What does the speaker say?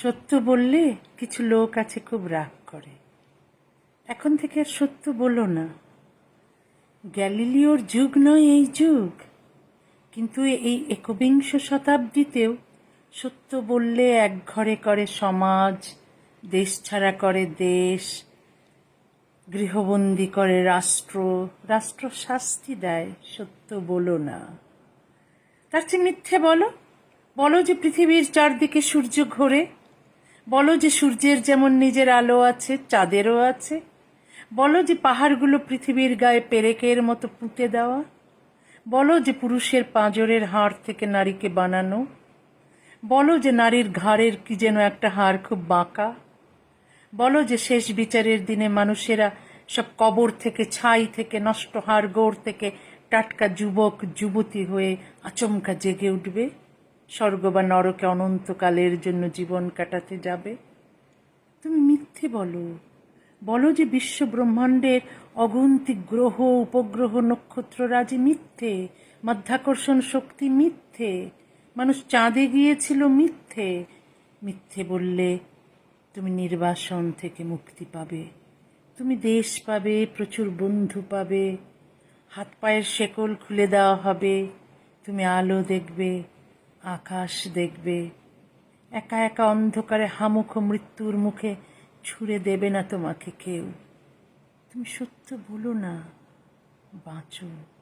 সত্য বললে কিছু লোক আছে খুব রাগ করে। এখন থেকে আর সত্য বলো না। গ্যালিলিওর যুগ নয় এই যুগ, কিন্তু এই একবিংশ শতাব্দীতেও সত্য বললে এক ঘরে করে সমাজ, দেশ ছাড়া করে দেশ, গৃহবন্দী করে রাষ্ট্র রাষ্ট্র শাস্তি দেয়, সত্য বলো না। তার চেয়ে মিথ্যে বলো। বলো যে পৃথিবীর চারদিকে সূর্য ঘোরে বলো যে সূর্যের যেমন নিজের আলো আছে, চাঁদেরও আছে। বলো যে পাহাড়গুলো পৃথিবীর গায়ে পেরেকের মতো পুঁতে দেওয়া। বলো যে পুরুষের পাঁজরের হাড় থেকে নারীকে বানানো। বলো যে নারীর ঘাড়ের কি যেন একটা হাড় খুব বাঁকা। বলো যে শেষ বিচারের দিনে মানুষেরা সব কবর থেকে, ছাই থেকে, নষ্ট হাড় গোড় থেকে টাটকা যুবক, যুবতী হয়ে আচমকা জেগে উঠবে। স্বর্গ বা নরকে অনন্তকালের জন্য জীবন কাটাতে যাবে। তুমি মিথ্যে বলো। বলো যে বিশ্ব ব্রহ্মাণ্ডের অগন্তিক গ্রহ, উপগ্রহ নক্ষত্ররাজি মিথ্যে, মাধ্যাকর্ষণ শক্তি মিথ্যে, মানুষ চাঁদে গিয়েছিল মিথ্যে। মিথ্যে বললে তুমি নির্বাসন থেকে মুক্তি পাবে। তুমি দেশ পাবে, প্রচুর বন্ধু পাবে। হাত পায়ের শেকল খুলে দেওয়া হবে। তুমি আলো দেখবে। আকাশ দেখবে, একা একা অন্ধকারে হামুখ মৃত্যুর মুখে ছুঁড়ে দেবে না তোমাকে কেউ। তুমি সত্য বলো না, বাঁচো।